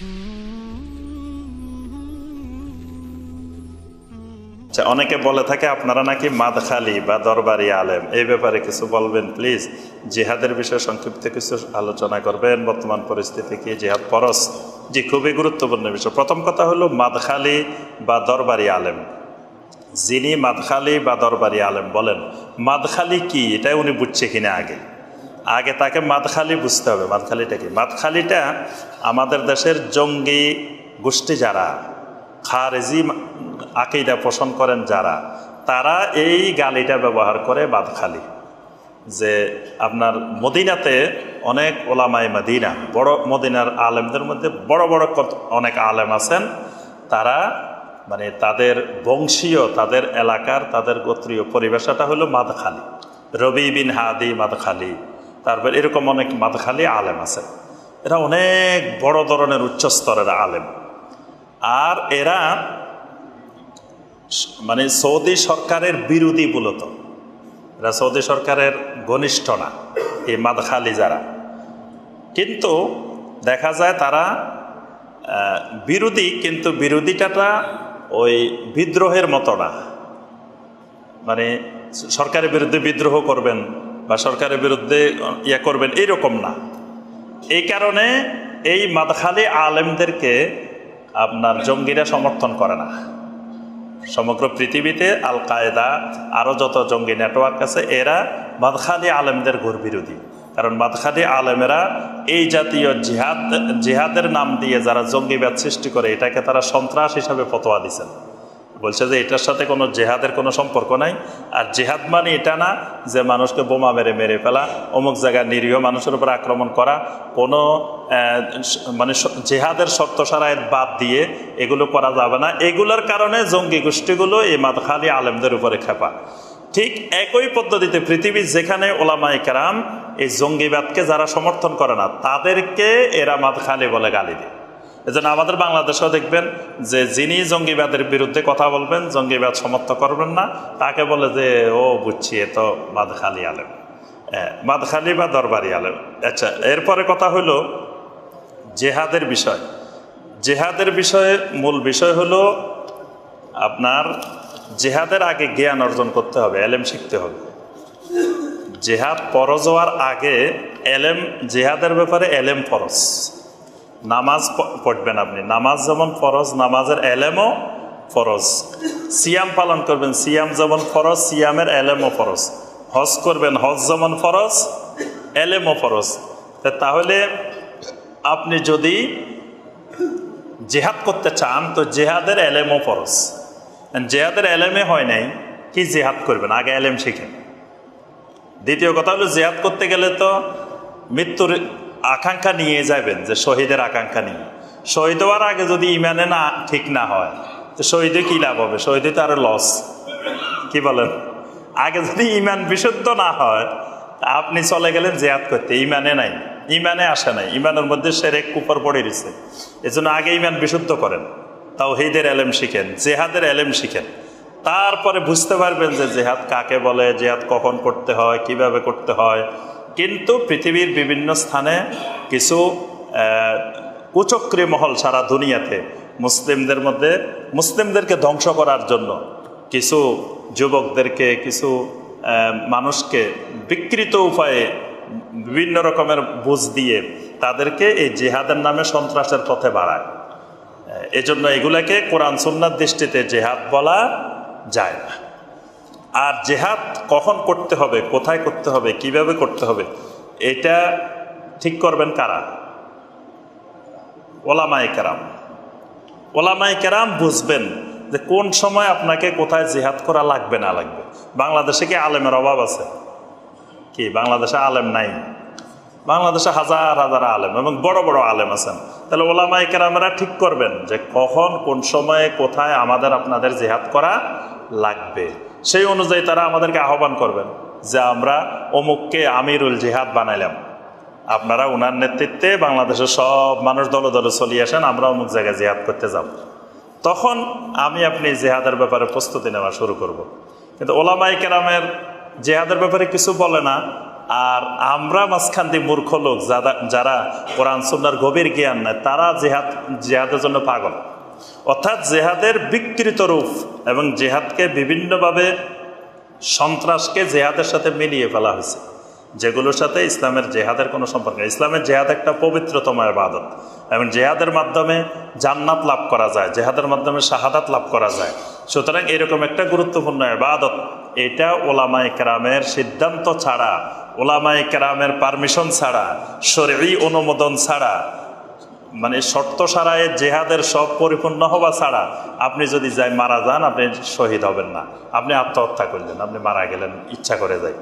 আচ্ছা অনেকে বলে থাকে, আপনারা নাকি মাদখালি বা দরবারি আলেম? এই ব্যাপারে কিছু বলবেন, প্লিজ। জিহাদের বিষয়ে সংক্ষিপ্ত কিছু আলোচনা করবেন। বর্তমান পরিস্থিতি কি? জিহাদ পরস জি, খুবই গুরুত্বপূর্ণ বিষয়। প্রথম কথা হলো, মাদখালি বা দরবারি আলেম। যিনি মাদখালি বা দরবারি আলেম বলেন, মাদখালি কি? এটাই উনি বুঝছে কিনা আগে। আগে তাকে মাদখালি বুঝতে হবে। মাদখালিটা কি? মাদখালিটা আমাদের দেশের জঙ্গি গোষ্ঠী যারা, খারেজি আকিদা পোষণ করেন যারা, তারা এই গালিটা ব্যবহার করে বাদখালি যে আপনার মদিনাতে অনেক ওলামাই মদিনা, বড় মদিনার আলেমদের মধ্যে বড় বড় অনেক আলেম আছেন, তারা মানে তাদের বংশীয়, তাদের এলাকার, তাদের গোত্রীয় পরিবেশটা হলো মাদখালি। রবি বিন হাদি মাদখালি। তারপর এরকম অনেক মাদখালি আলেম আছে। এরা অনেক বড় ধরনের উচ্চ স্তরের আলেম। আর এরা মানে সৌদি সরকারের বিরোধী মূলত। এরা সৌদি সরকারের ঘনিষ্ঠ না, এই মাদখালি যারা। কিন্তু দেখা যায় তারা বিরোধী, কিন্তু বিরোধিতাটা ওই বিদ্রোহের মতো না। মানে সরকারের বিরুদ্ধে বিদ্রোহ করবেন বা সরকারের বিরুদ্ধে ইয়ে করবেন, এইরকম না। এই কারণে এই মাদখালি আলেমদেরকে আপনার জঙ্গিরা সমর্থন করে না। সমগ্র পৃথিবীতে আল কায়দা আরও যত জঙ্গি নেটওয়ার্ক আছে, এরা মাদখালি আলেমদের ঘোর বিরোধী। কারণ মাদখালি আলেমেরা এই জাতীয় জিহাদ, জিহাদের নাম দিয়ে যারা জঙ্গিবাদ সৃষ্টি করে, এটাকে তারা সন্ত্রাস হিসাবে ফতোয়া দিচ্ছেন বলছে যে এটার সাথে কোনো জেহাদের কোনো সম্পর্ক নাই। আর জেহাদ মানে এটা না যে মানুষকে বোমা মেরে মেরে ফেলা, অমুক জায়গায় নিরীহ মানুষের উপর আক্রমণ করা, কোনো মানে জেহাদের শর্ত সারায়ের বাদ দিয়ে এগুলো করা যাবে না। এগুলোর কারণে জঙ্গি গোষ্ঠীগুলো এই মাদখালি আলেমদের উপরে খেপা। ঠিক একই পদ্ধতিতে পৃথিবীর যেখানে ওলামাই কেরাম এই জঙ্গিবাদকে যারা সমর্থন করে না, তাদেরকে এরা মাদখালি বলে গালি দেয়। এজন্য আমাদের বাংলাদেশেও দেখবেন যে যিনি জঙ্গিবাদের বিরুদ্ধে কথা বলবেন, জঙ্গিবাদ সমর্থন করবেন না। তাকে বলে যে, ও বুঝছি, এ তো মাদখালি আলেম। মাদখালি বা দরবারি আলেম। আচ্ছা এরপরে কথা হলো জেহাদের বিষয়। জেহাদের বিষয়ে মূল বিষয় হলো আপনার জেহাদের আগে জ্ঞান অর্জন করতে হবে, এলেম শিখতে হবে। জেহাদ ফরজ হওয়ার আগে এলেম, জেহাদের ব্যাপারে এলেম ফরজ। নামাজ পড়বেন আপনি। নামাজ যেমন ফরজ, নামাজের এলেমও ফরজ। সিয়াম পালন করবেন, সিয়াম যেমন ফরজ, সিয়ামের এলেমও ফরজ। হজ করবেন, হজ যেমন ফরজ, এলেমও ফরজ। তাহলে আপনি যদি জেহাদ করতে চান, তো জেহাদের এলেমও ফরজ। জেহাদের এলেমে হয় নাই, কি জেহাদ করবেন? আগে এলেম শিখেন। দ্বিতীয় কথা হলো, জেহাদ করতে গেলে তো মৃত্যুর আকাঙ্ক্ষা নিয়ে যাবেন যে শহীদের আকাঙ্ক্ষা নিয়ে। শহীদ হওয়ার আগে যদি ইমানে না, ঠিক না হয়, তো শহীদে কী লাভ হবে? শহীদে তো লস কি বলেন? আগে যদি ইমান বিশুদ্ধ না হয় আপনি চলে গেলেন জেহাদ করতে। ইমানে নাই, ইমানে আসে নাই। ইমানের মধ্যে সেরেক কুপর পড়ে দিছে এজন্য আগে ইমান বিশুদ্ধ করেন। তাও হেদের এলেম শিখেন, জেহাদের এলেম শিখেন। তারপরে বুঝতে পারবেন যে জেহাদ কাকে বলে, জেহাদ কখন করতে হয়, কীভাবে করতে হয়। কিন্তু পৃথিবীর বিভিন্ন স্থানে কিছু কুচক্রী মহল সারা দুনিয়াতে মুসলিমদের মধ্যে, মুসলিমদেরকে ধ্বংস করার জন্য কিছু যুবকদেরকে, কিছু মানুষকে বিকৃত উপায়ে বিভিন্ন রকমের বুঝ দিয়ে তাদেরকে এই জেহাদের নামে সন্ত্রাসের পথে বাড়ায়। এজন্য এগুলাকে কোরআন সুন্নার দৃষ্টিতে জেহাদ বলা যায় না। আর জেহাদ কখন করতে হবে, কোথায় করতে হবে, কীভাবে করতে হবে, এটা ঠিক করবেন কারা? ওলামাই কেরাম। ওলামাই কেরাম বুঝবেন যে কোন সময় আপনাকে কোথায় জেহাদ করা লাগবে, না লাগবে। বাংলাদেশে কি আলেমের অভাব আছে? কি, বাংলাদেশে আলেম নাই? বাংলাদেশে হাজার হাজার আলেম এবং বড় বড় আলেম আছেন। তাহলে ওলামাই কেরামেরা ঠিক করবেন যে কখন, কোন সময়ে, কোথায় আমাদের আপনাদের জেহাদ করা লাগবে। সেই অনুযায়ী তারা আমাদেরকে আহ্বান করবেন যে আমরা অমুককে আমিরুল জেহাদ বানাইলাম। আপনারা ওনার নেতৃত্বে বাংলাদেশের সব মানুষ দলে দলে চলিয়ে আসেন, আমরা অমুক জায়গায় জেহাদ করতে যাব। তখন আমি আপনি জেহাদের ব্যাপারে প্রস্তুতি নেওয়া শুরু করব। কিন্তু ওলামাই কেরামের জেহাদের ব্যাপারে কিছু বলে না, আর আমরা মাঝখান দিয়ে মূর্খ লোক যারা যারা কোরআন সুন্নার গভীর জ্ঞান নেয়, তারা জেহাদ জেহাদের জন্য পাগল। অর্থাৎ জেহাদের বিকৃত রূপ এবং জেহাদকে বিভিন্নভাবে সন্ত্রাসকে জেহাদের সাথে মিলিয়ে ফেলা হয়েছে, যেগুলোর সাথে ইসলামের জেহাদের কোনো সম্পর্ক ইসলামের জেহাদ একটা পবিত্রতম আবাদত এবং জেহাদের মাধ্যমে জান্নাত লাভ করা যায়, জেহাদের মাধ্যমে শাহাদাত লাভ করা যায়। সুতরাং এরকম একটা গুরুত্বপূর্ণ আবাদত এটা ওলামাই কেরামের সিদ্ধান্ত ছাড়া ওলামাই কেরামের পারমিশন ছাড়া শরীর অনুমোদন ছাড়া মানে শর্ত সারায় জেহাদের সব পরিপূর্ণ হওয়া ছাড়া আপনি যদি যাই মারা যান, আপনি শহীদ হবেন না। আপনি আত্মহত্যা করলেন, আপনি মারা গেলেন, ইচ্ছা করে যাই।